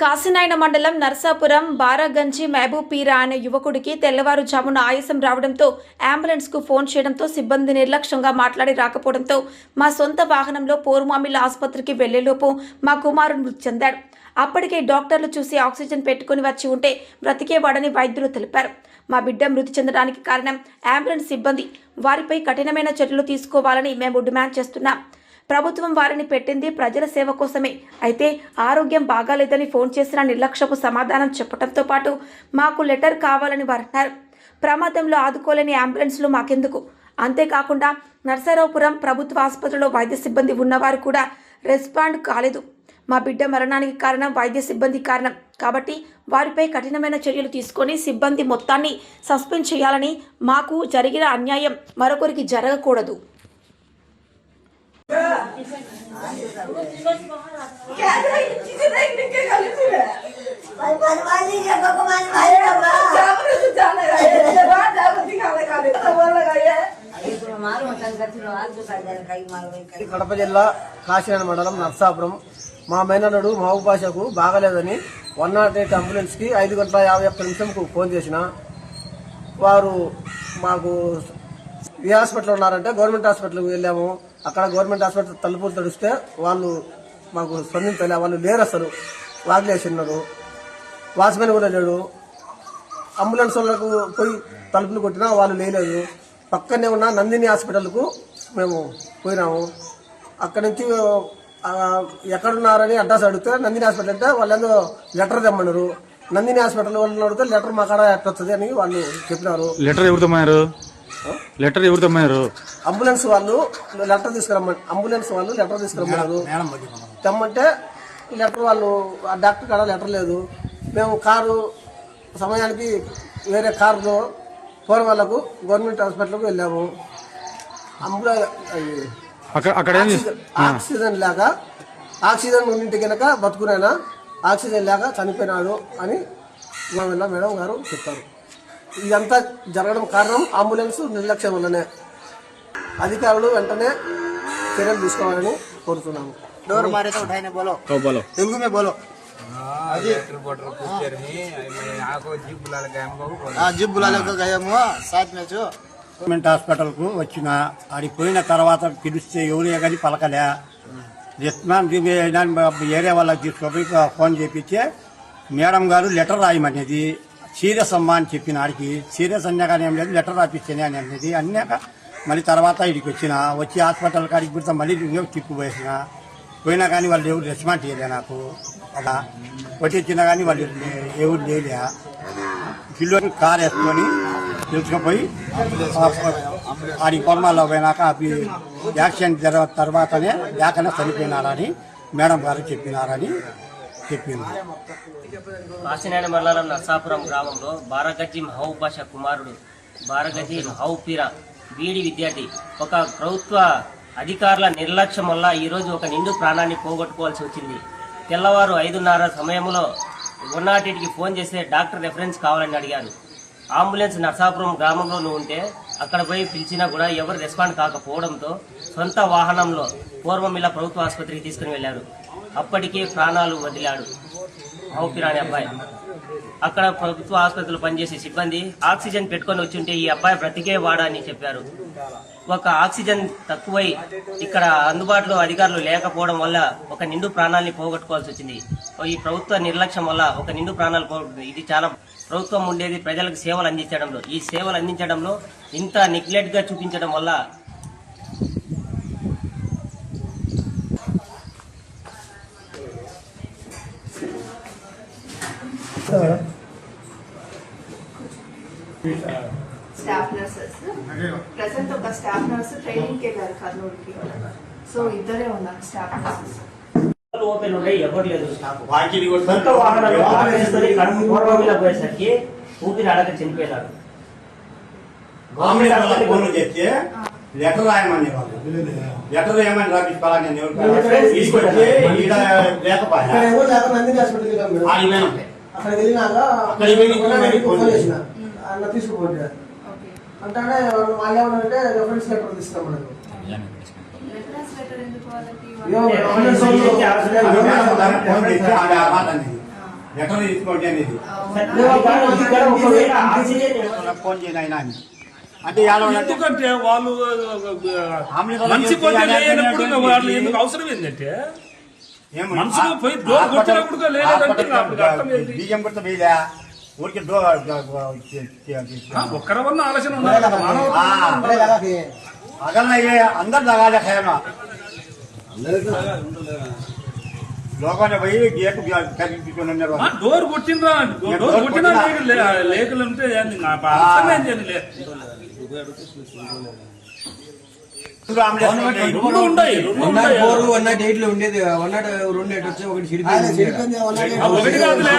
కాసినాయన మండలం నర్సాపురం బారాగంజి మహబూపీరా అనే యువకుడికి తెల్లవారుజామున ఆయాసం రావడంతో అంబులెన్స్కు ఫోన్ చేయడంతో సిబ్బంది నిర్లక్ష్యంగా మాట్లాడి రాకపోవడంతో మా సొంత వాహనంలో పోరుమామిల ఆసుపత్రికి వెళ్ళేలోపు మా కుమారుడు మృతి చెందాడు. అప్పటికే డాక్టర్లు చూసి ఆక్సిజన్ పెట్టుకుని వచ్చి ఉంటే బ్రతికేవాడని వైద్యులు తెలిపారు. మా బిడ్డ మృతి చెందడానికి కారణం అంబులెన్స్ సిబ్బంది. వారిపై కఠినమైన చర్యలు తీసుకోవాలని మేము డిమాండ్ చేస్తున్నాం. ప్రభుత్వం వారిని పెట్టింది ప్రజల సేవ కోసమే. అయితే ఆరోగ్యం బాగాలేదని ఫోన్ చేసిన నిర్లక్ష్యపు సమాధానం చెప్పడంతో పాటు మాకు లెటర్ కావాలని వారు అన్నారు ప్రమాదంలో ఆదుకోలేని అంబులెన్స్లు మాకెందుకు? అంతేకాకుండా నర్సరావుపురం ప్రభుత్వ ఆసుపత్రిలో వైద్య సిబ్బంది ఉన్నవారు కూడా రెస్పాండ్ కాలేదు. మా బిడ్డ మరణానికి కారణం వైద్య సిబ్బంది కారణం. కాబట్టి వారిపై కఠినమైన చర్యలు తీసుకొని సిబ్బంది మొత్తాన్ని సస్పెండ్ చేయాలని మాకు జరిగిన అన్యాయం మరొకరికి జరగకూడదు. కడప జిల్లా కాశీనాథ మండలం నర్సాపురం. మా మేనల్లుడు మహబూబ్ బాషాకు బాగలేదని వన్ నాట్ ఎయిట్ అంబులెన్స్కి ఐదు గంటల యాభై ఒక్క నిమిషంకు ఫోన్ చేసిన. వారు మాకు ఏ హాస్పిటల్ ఉన్నారంటే గవర్నమెంట్ హాస్పిటల్కి వెళ్ళాము. అక్కడ గవర్నమెంట్ హాస్పిటల్ తలుపులు తడిస్తే వాళ్ళు మాకు స్పందించలే వాళ్ళు లేరు అసలు. వాగ్లేసినారు ఉన్నారు. వాచ్మెన్ కూడా లేడు. అంబులెన్స్ వాళ్ళకు పోయి తలుపులు కొట్టినా వాళ్ళు లేలేదు. పక్కనే ఉన్న నందిని హాస్పిటల్కు మేము పోయినాము. అక్కడి నుంచి ఎక్కడున్నారని అడ్రస్ అడిగితే నందిని హాస్పిటల్ అంటే వాళ్ళు లెటర్ తెమ్మన్నారు. నందిని హాస్పిటల్ వాళ్ళని అడిగితే లెటర్ మా కాడ ఎట్టొస్తుంది అని వాళ్ళు చెప్పినారు. లెటర్ ఎవరు తెమ్మన్నారు లెటర్ ఎవరు తమ్మారు అంబులెన్స్ వాళ్ళు లెటర్ తీసుకురమ్మని అంబులెన్స్ వాళ్ళు లెటర్ తీసుకురమ్మన్నారు. తెమ్మంటే లెటర్ వాళ్ళు ఆ డాక్టర్ కాడ లెటర్ లేదు. మేము కారు సమయానికి వేరే కారులో పోరం వాళ్ళకు గవర్నమెంట్ హాస్పిటల్కి వెళ్ళాము. అంబుల అక్కడ అక్కడ ఏం చేస్- ఆక్సిజన్ లేక ఆక్సిజన్ ఉండింటి కనుక బతుకునైనా ఆక్సిజన్ లేక చనిపోయినాడు అని మేడం గారు చెప్తారు ఇదంతా జరగడం కారణం అంబులెన్స్ నిర్లక్ష్యం వల్లనే అధికారులు వెంటనే చర్యలు తీసుకోవాలని కోరుతున్నాము डोर मारे तो उठाई ने बोलो ఓ బలో तेलुगु में बोलो हाँ जिप बुला लेकर गए हम साथ में जो గవర్నమెంట్ హాస్పిటల్కు వచ్చిన ఆడికి పోయిన తర్వాత పిలిస్తే ఎవరే కానీ పలకలే రెస్పాన్స్ ఏరియా వాళ్ళకి తీసుకుపోయి ఫోన్ చేపించి మేడం గారు లెటర్ రాయమనేది సీరియస్ అమ్మా అని చెప్పిన ఆడికి సీరియస్ అన్నా కానీ ఏం లేదు లెటర్ రాపిస్తేనే అని అనేది అన్నాక మళ్ళీ తర్వాత ఇడికి వచ్చిన వచ్చి హాస్పిటల్ కాడికి పెడితే మళ్ళీ ఇంకో తిప్పు పోసిన పోయినా కానీ వాళ్ళు ఎవరు రెస్పాండ్ చేయలే నాకు. అలా వచ్చి వచ్చినా కానీ వాళ్ళు ఎవరు లేలే. పిల్లోని కార్ వేసుకొని తెలుసుకుపోయి ఆడి కొరమాల్లో పోయినాక అవి యాక్సిడెంట్ జరగ తర్వాతనే లేకనే చనిపోయినారని మేడం గారు చెప్పినారని కాశీనాయన మండలం నర్సాపురం గ్రామంలో బారగజ్జి మహబూబ్ భాష కుమారుడు బారగజ్జి మహబూబ్ పీరా బీడి విద్యార్థి. ఒక ప్రభుత్వ అధికారుల నిర్లక్ష్యం వల్ల ఈరోజు ఒక నిండు ప్రాణాన్ని పోగొట్టుకోవాల్సి వచ్చింది. తెల్లవారు ఐదున్నర సమయంలో ఉన్నటికి ఫోన్ చేస్తే డాక్టర్ రెఫరెన్స్ కావాలని అడిగారు. అంబులెన్స్ నర్సాపురం గ్రామంలోనూ ఉంటే అక్కడ పోయి పిలిచినా కూడా ఎవరు రెస్పాండ్ కాకపోవడంతో సొంత వాహనంలో పూర్వమిల్ల ప్రభుత్వ ఆసుపత్రికి తీసుకుని వెళ్ళారు అప్పటికే ప్రాణాలు వదిలాడు. మహబూబ్ అబ్బాయి. అక్కడ ప్రభుత్వ ఆసుపత్రిలో పనిచేసే సిబ్బంది ఆక్సిజన్ పెట్టుకొని వచ్చుంటే ఈ అబ్బాయి బ్రతికే వాడా అని చెప్పారు. ఒక ఆక్సిజన్ తక్కువై ఇక్కడ అందుబాటులో అధికారులు లేకపోవడం వల్ల ఒక నిండు ప్రాణాల్ని పోగొట్టుకోవాల్సి వచ్చింది. ఈ ప్రభుత్వ నిర్లక్ష్యం వల్ల ఒక నిండు ప్రాణాలు పోగొట్టుకుంది. ఇది చాలా ప్రభుత్వం ఉండేది ప్రజలకు సేవలు అందించడంలో. ఈ సేవలు అందించడంలో ఇంత నెగ్లెక్ట్గా చూపించడం వల్ల స్టాఫ్ నర్సెస్ ప్రజెంట్ ఒక స్టాఫ్ నర్స్ ట్రైనింగ్కి వెళ్ళారు కర్నూలుకి సో ఇద్దరే ఉన్నారు స్టాఫ్ నర్సెస్ ఓపెన్ ఉండే ఎవరు లేదు స్టాఫ్ సొంత వాహనాలు ఆన్ చేసుకొని కడుపు పూర్వమిలా పోయేసరికి ఊపిరి అడగ చనిపోయినాడు గవర్నమెంట్ వాళ్ళకి ఫోన్ చేస్తే లెటర్ రాయమని వాళ్ళు లెటర్ ఏమని రాపించుకోవాలని నేను ఎవరు తీసుకొచ్చి ఈడ లేకపోయా వెళ్ళాం. అక్కడికి వెళ్ళినాక అక్కడికి పోయి మొన్న మరి నేను ఫోన్ ఫోన్ చేసిన. చేసిన. అన్న తీసుకుపోండి ఓకే. అంటే వాళ్ళు ఏమన్నారంటే రెఫరెన్స్ లెటర్ వాళ్ళు-. లెటర్ తీసుకోండి అనేది. ఫోన్ చేయను ఆయన అని. అంటే ఎందుకంటే వాళ్ళు ఏంటంటే వాళ్ళు ఎందుకు అవసరం ఏంటంటే మనసులో పోయి డోర్ కొట్టినప్పుడు లేదంటే? బియ్యం కొట్ట వేయలే. ఊరికి డోర్ ఆ, ఒక్కరవన్న ఆలోచన అగలయ్యే అందరు తగాలే ఖేమ లోకాన్ని పోయి గేటు డోర్ కొట్టినరా డోర్ కొట్టినా లేక లే- లేఖలు ఉంటే ఏంది? ఉండేది. వన్ నాట్ రెండు ఎయిట్ వచ్చి ఒకటి ఆ, ఒకటి కాదులే.